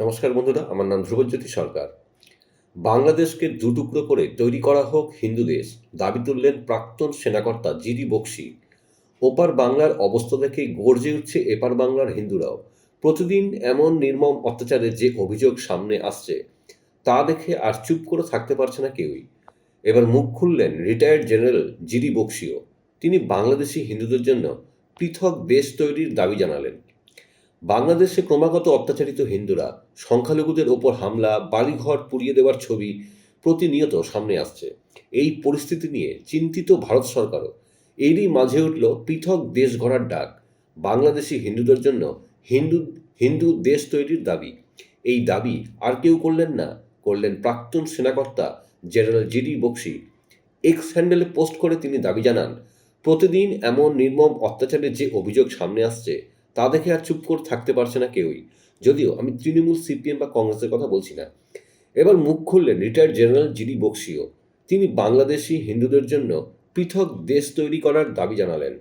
নমস্কার বন্ধুরা, আমার নাম ধ্রুবজ্যোতি সরকার। বাংলাদেশকে দুটুকরো করে তৈরি করা হোক হিন্দু দেশ, দাবি তুললেন প্রাক্তন সেনাকর্তা জিডি বক্সি। ওপার বাংলার অবস্থা দেখে গর্জে উঠছে এপার বাংলার হিন্দুরাও। প্রতিদিন এমন নির্মম অত্যাচারের যে অভিযোগ সামনে আসছে, তা দেখে আর চুপ করে থাকতে পারছে না কেউই। এবার মুখ খুললেন রিটায়ার্ড জেনারেল জিডি বক্সিও। তিনি বাংলাদেশি হিন্দুদের জন্য পৃথক দেশ তৈরির দাবি জানালেন। বাংলাদেশে ক্রমাগত অত্যাচারিত হিন্দুরা সংখ্যালঘুদের ওপর হামলা, বাড়িঘর পুড়িয়ে দেওয়ার ছবি প্রতিনিয়ত সামনে আসছে। এই পরিস্থিতি নিয়ে চিন্তিত ভারত সরকারও। এরই মাঝে উঠল পৃথক দেশ গড়ার ডাক। বাংলাদেশি হিন্দুদের জন্য হিন্দু হিন্দু দেশ তৈরির দাবি। এই দাবি আর কেউ করলেন না। করলেন প্রাক্তন সেনাকর্তা জেনারেল জিডি বক্সি। এক্স হ্যান্ডেলে পোস্ট করে তিনি দাবি জানান, প্রতিদিন এমন নির্মম অত্যাচারের যে অভিযোগ সামনে আসছে তা দেখে আর চুপ করে থাকতে পারছে না কেউই। যদিও আমি তৃণমূল, সিপিএম বা কংগ্রেসের কথা বলছি না। এবার মুখ খুললেন রিটায়ার্ড জেনারেল জিডি বক্সিও। তিনি বাংলাদেশি হিন্দুদের জন্য পৃথক দেশ তৈরি করার দাবি জানালেন।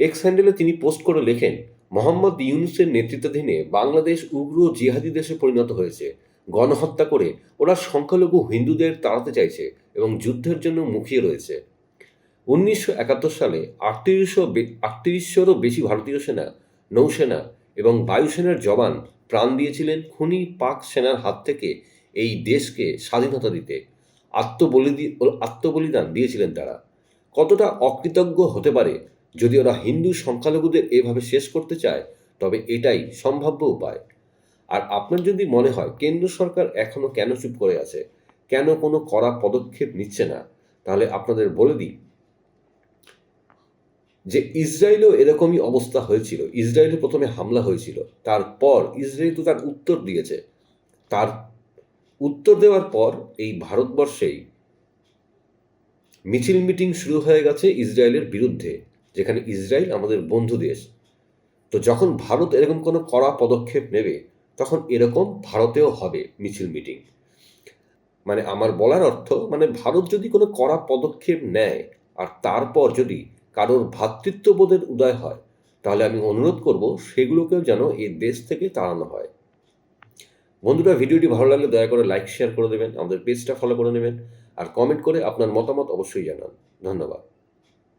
এক্স হ্যান্ডেলে তিনি পোস্ট করে লেখেন, মোহাম্মদ ইউনুসের নেতৃত্বাধীনে বাংলাদেশ উগ্র জিহাদি দেশে পরিণত হয়েছে। গণহত্যা করে ওরা সংখ্যালঘু হিন্দুদের তাড়াতে চাইছে এবং যুদ্ধের জন্য মুখিয়ে রয়েছে। উনিশশো একাত্তর সালে আটত্রিশশো আটত্রিশশোরও বেশি ভারতীয় সেনা নৌসেনা এবং বায়ুসেনার জওয়ান প্রাণ দিয়েছিলেন খুনি পাক সেনার হাত থেকে এই দেশকে স্বাধীনতা দিতে। আত্মবলিদি, আত্মবলিদান দিয়েছিলেন তারা। কতটা অকৃতজ্ঞ হতে পারে যদি ওরা হিন্দু সংখ্যালঘুদের এভাবে শেষ করতে চায়, তবে এটাই সম্ভাব্য উপায়। আর আপনার যদি মনে হয়, কেন্দ্র সরকার এখনও কেন চুপ করে আছে? কেন কোনো কড়া পদক্ষেপ নিচ্ছে না? তাহলে আপনাদের বলে দিই যে ইসরায়েলও এরকমই অবস্থা হয়েছিল। ইসরায়েলে প্রথমে হামলা হয়েছিল। তারপর ইসরায়েল তো তার উত্তর দিয়েছে। তার উত্তর দেওয়ার পর এই ভারতবর্ষেই মিছিল মিটিং শুরু হয়ে গেছে ইসরায়েলের বিরুদ্ধে, যেখানে ইসরায়েল আমাদের বন্ধু দেশ। তো যখন ভারত এরকম কোনো কড়া পদক্ষেপ নেবে, তখন এরকম ভারতেও হবে মিছিল মিটিং। মানে আমার বলার অর্থ মানে ভারত যদি কোনো কড়া পদক্ষেপ নেয়, আর তারপর যদি কারোর ভ্রাতৃত্ববোধের উদয় হয়, তাহলে আমি অনুরোধ করব সেগুলোকেও যেন এই দেশ থেকে তাড়ানো হয়। বন্ধুরা, ভিডিওটি ভালো লাগলে দয়া করে লাইক শেয়ার করে দেবেন, আমাদের পেজটা ফলো করে নেবেন, আর কমেন্ট করে আপনার মতামত অবশ্যই জানান। ধন্যবাদ।